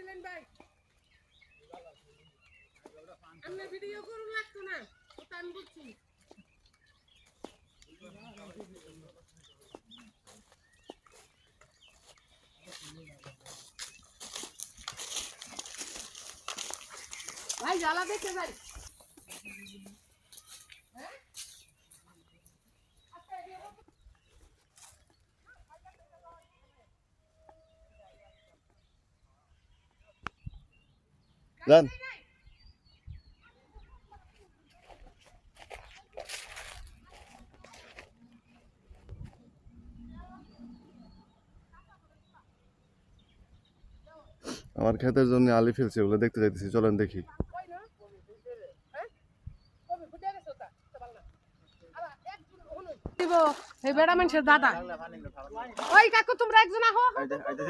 ছিলেন ভাই। আমরা ভিডিও করুন লাগতো না। ওটা আমি বুঝছি ভাই জ্বালা দেখে ভাই? যান আমার ক্ষেতের জন্য আলি ফেলছে ওগুলো দেখতে যাইতেছি। চলেন দেখি। দাদা। ওই কাকু তোমরা একজন আহো।